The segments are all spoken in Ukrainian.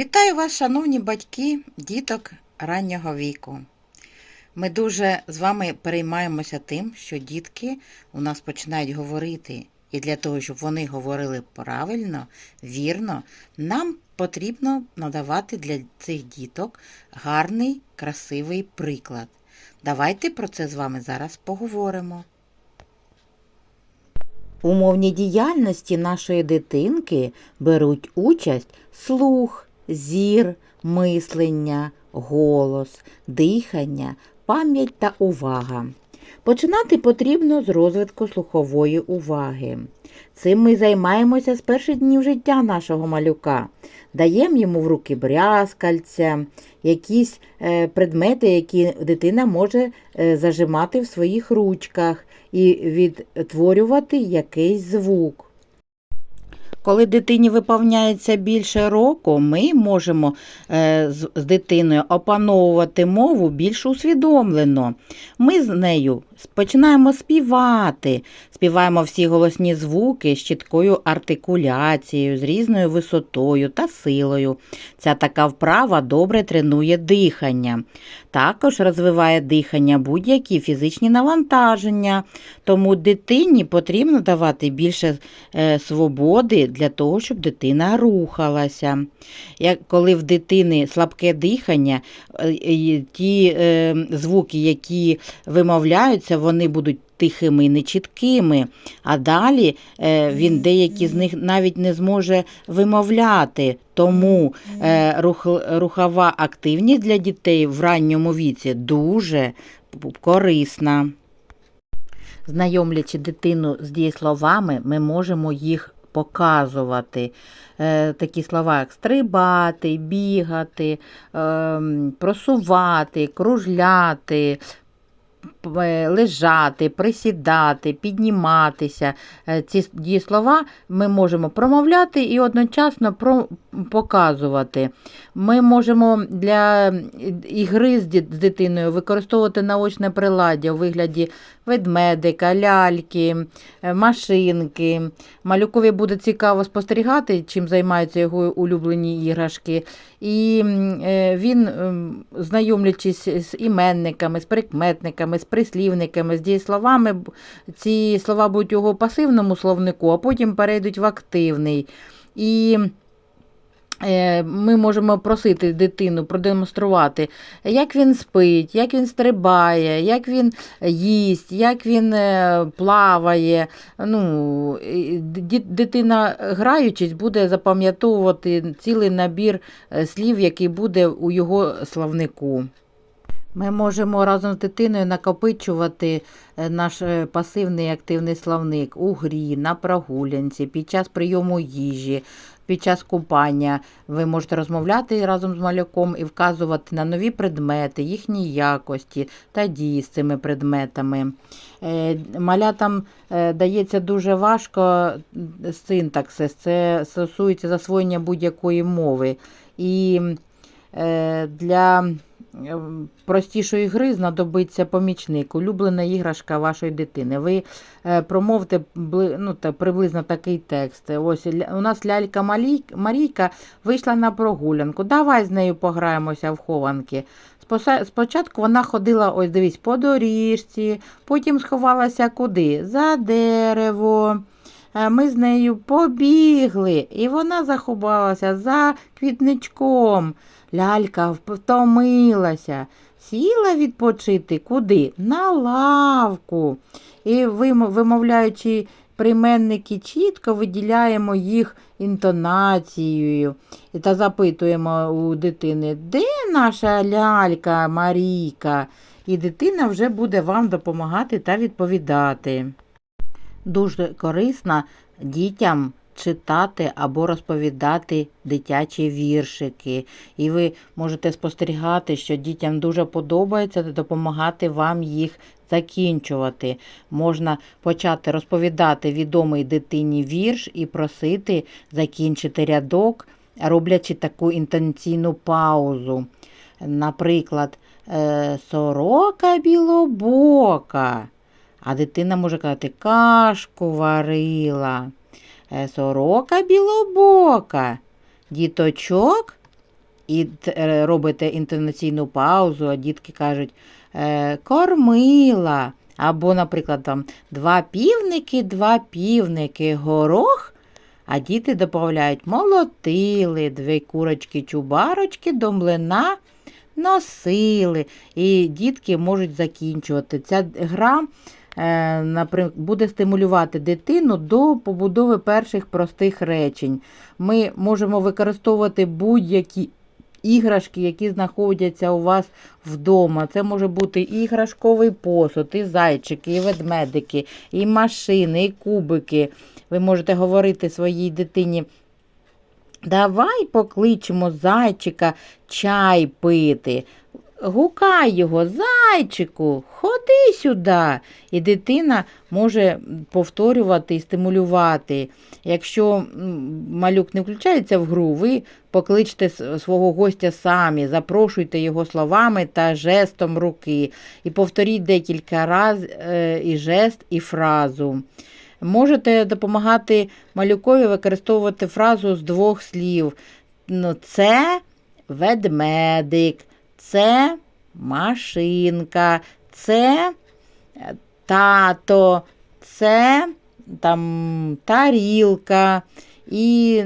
Вітаю вас, шановні батьки діток раннього віку. Ми дуже з вами переймаємося тим, що дітки у нас починають говорити. І для того, щоб вони говорили правильно, вірно, нам потрібно надавати для цих діток гарний, красивий приклад. Давайте про це з вами зараз поговоримо. У діяльності нашої дитинки беруть участь слух, зір, мислення, голос, дихання, пам'ять та увага. Починати потрібно з розвитку слухової уваги. Цим ми займаємося з перших днів життя нашого малюка. Даємо йому в руки брязкальця, якісь е, предмети, які дитина може е, зажимати в своїх ручках і відтворювати якийсь звук. Коли дитині виповняється більше року, ми можемо е, з, з дитиною опановувати мову більш усвідомлено. Ми з нею починаємо співати, співаємо всі голосні звуки з чіткою артикуляцією, з різною висотою та силою. Ця така вправа добре тренує дихання. Також розвиває дихання будь-які фізичні навантаження, тому дитині потрібно давати більше е, свободи для того, щоб дитина рухалася. Як, коли в дитини слабке дихання, е, ті е, звуки, які вимовляються, вони будуть тихими і нечіткими, а далі е, він деякі з них навіть не зможе вимовляти. Тому е, рух, рухова активність для дітей в ранньому віці дуже корисна. Знайомлячи дитину з дієсловами, ми можемо їх показувати. Е, такі слова, як стрибати, бігати, е, просувати, кружляти, лежати, присідати, підніматися. Е, Ці дієслова ми можемо промовляти і одночасно показувати. Ми можемо для ігри з дитиною використовувати наочне приладдя у вигляді ведмедика, ляльки, е, машинки. Малюкові буде цікаво спостерігати, чим займаються його улюблені іграшки. І е, він, ем, знайомлячись з іменниками, з прикметниками, з прислівниками, з дієсловами, ці слова будуть у його пасивному словнику, а потім перейдуть в активний. І е, ми можемо просити дитину продемонструвати, як він спить, як він стрибає, як він їсть, як він е, плаває. Ну, дитина, граючись, буде запам'ятовувати цілий набір е, слів, який буде у його словнику. Ми можемо разом з дитиною накопичувати е, наш е, пасивний і активний словник у грі, на прогулянці, під час прийому їжі, під час купання. Ви можете розмовляти разом з малюком і вказувати на нові предмети, їхні якості та дії з цими предметами. Е, Малятам дається дуже важко синтаксис, це стосується засвоєння будь-якої мови. І для простішої гри знадобиться помічник, улюблена іграшка вашої дитини. Ви е, промовте ну, та, приблизно такий текст. Ось у нас лялька Марійка вийшла на прогулянку. Давай з нею пограємося в хованки. Спочатку вона ходила, ось дивись, по доріжці, потім сховалася куди? За дерево. Е, Ми з нею побігли, і вона заховалася за квітничком. Лялька втомилася, сіла відпочити куди? На лавку. І вимовляючи прийменники, чітко виділяємо їх інтонацією та запитуємо у дитини, де наша лялька Марійка? І дитина вже буде вам допомагати та відповідати. Дуже корисно дітям читати або розповідати дитячі віршики. І ви можете спостерігати, що дітям дуже подобається допомагати вам їх закінчувати. Можна почати розповідати відомий дитині вірш і просити закінчити рядок, роблячи таку інтенційну паузу. Наприклад, е, сорока білобока. А дитина може казати кашку варила. Е, Сорока білобока. Діточок і е, робите інтонаційну паузу, а дітки кажуть е, кормила. Або, наприклад, там два півники, два півники, горох, а діти додають молотили, дві курочки-чубарочки до млина носили. І дітки можуть закінчувати. Ця гра буде стимулювати дитину до побудови перших простих речень. Ми можемо використовувати будь-які іграшки, які знаходяться у вас вдома. Це може бути і іграшковий посуд, і зайчики, і ведмедики, і машини, і кубики. Ви можете говорити своїй дитині. Давай покличемо зайчика чай пити. Гукай його, зайчику, ходи сюди. І може повторювати і стимулювати. Якщо малюк не включається в гру, ви покличте свого гостя самі, запрошуйте його словами та жестом руки. І повторіть декілька разів і жест, і фразу. Можете допомагати малюкові використовувати фразу з двох слів. Ну, це ведмедик, це машинка, це е, тато, це там тарілка. І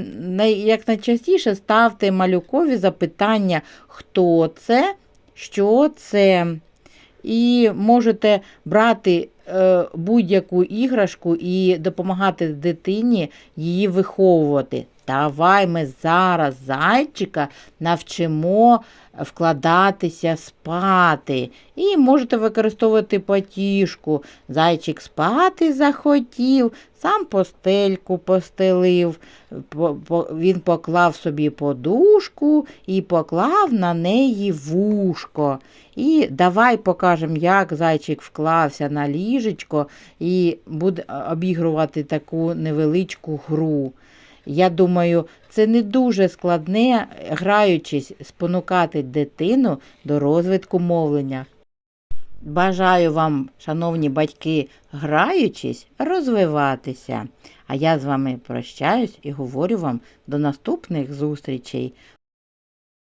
як найчастіше ставте малюкові запитання, хто це, що це. І можете брати будь-яку іграшку і допомагати дитині її виховувати. Давай ми зараз зайчика навчимо вкладатися спати. І можете використовувати потішку. Зайчик спати захотів, сам постельку постелив. По- по- Він поклав собі подушку і поклав на неї вушко. І давай покажемо, як зайчик вклався на ліжечко і буде обігрувати таку невеличку гру. Я думаю, це не дуже складне, граючись, спонукати дитину до розвитку мовлення. Бажаю вам, шановні батьки, граючись, розвиватися. А я з вами прощаюсь і говорю вам до наступних зустрічей.